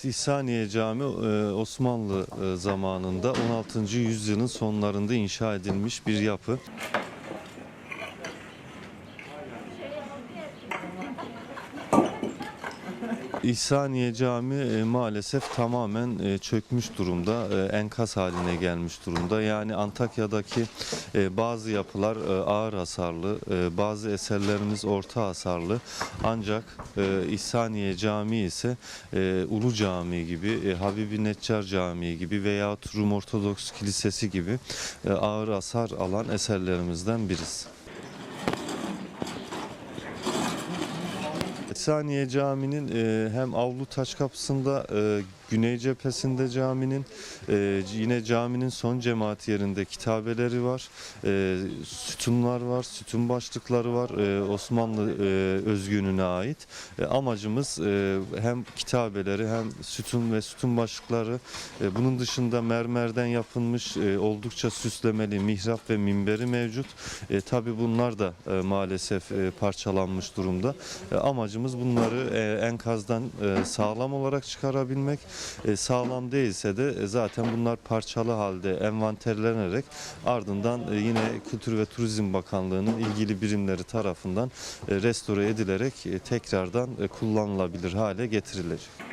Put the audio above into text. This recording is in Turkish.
Evet İhsaniye Cami e, Osmanlı e, zamanında 16. yüzyılın sonlarında inşa edilmiş bir yapı. İhsaniye Cami e, maalesef tamamen e, çökmüş durumda, e, enkaz haline gelmiş durumda. Yani Antakya'daki bazı yapılar ağır hasarlı, bazı eserlerimiz orta hasarlı. Ancak İhsaniye Camii ise Ulu Camii gibi, Habibi Neccar Camii gibi veya Rum Ortodoks Kilisesi gibi ağır hasar alan eserlerimizden birisi. Saniye Camii'nin hem avlu taş kapısında güney cephesinde caminin e, yine caminin son cemaat yerinde kitabeleri var. E, sütunlar var, sütun başlıkları var. E, Osmanlı e, özgününe ait. E, amacımız e, hem kitabeleri hem sütun ve sütun başlıkları e, bunun dışında mermerden yapılmış e, oldukça süslemeli mihrap ve minberi mevcut. E, Tabi bunlar da e, maalesef e, parçalanmış durumda. E, amacımız bunları e, enkazdan e, sağlam olarak çıkarabilmek. E, sağlam değilse de e, zaten bunlar parçalı halde envanterlenerek ardından e, yine Kültür ve Turizm Bakanlığı'nın ilgili birimleri tarafından e, restore edilerek tekrardan kullanılabilir hale getirilecek.